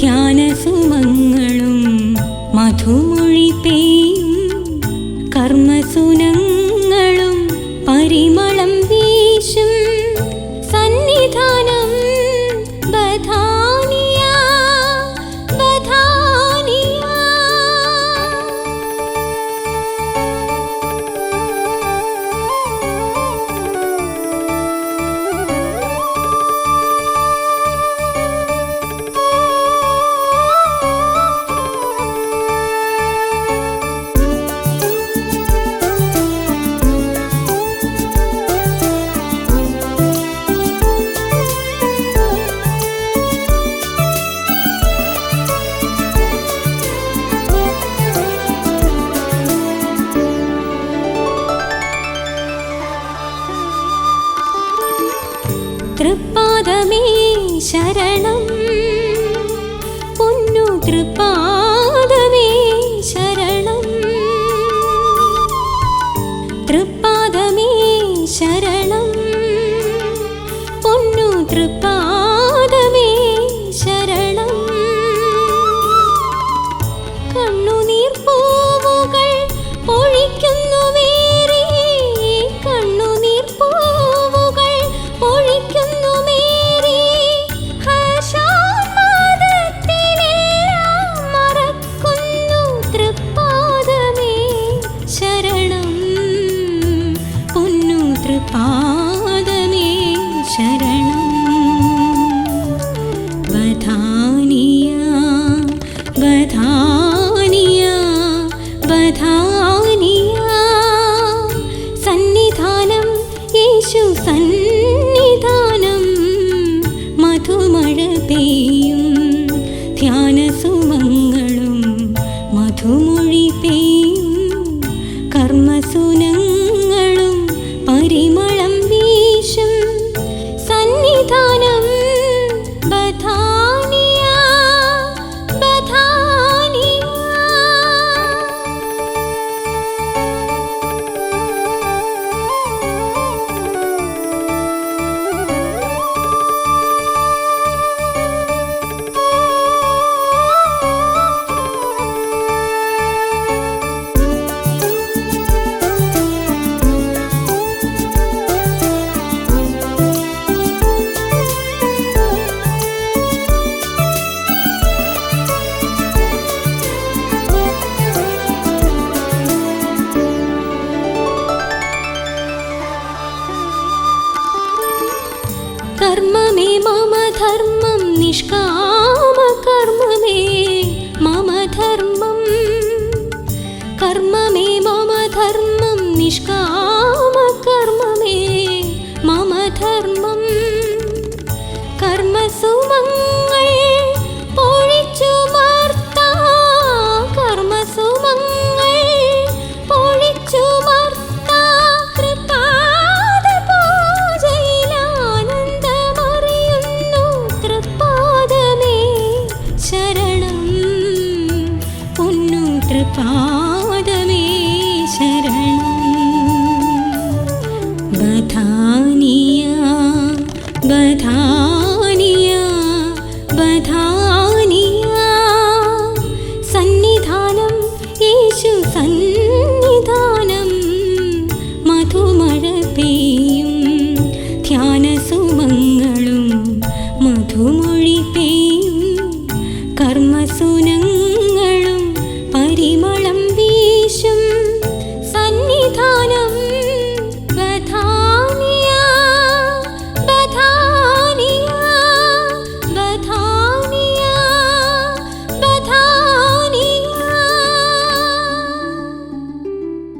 ധ്യാനസുമങ്ങളും മധുമൊഴി പെയ്യും. കർമ്മസുനങ്ങളും തൃപ്പാദമേ ശരണം. പൊന്നു തൃപ്പാദമേ पादमे शरणं बधानिया बधानिया बधानिया सन्निधानं येषु सन्निधानं मधुमळ पेयं ध्यानसुमङ्गलं मधुम कर्ममे मम धर्मं निष्कामकर्ममे मम धर्मं कर्म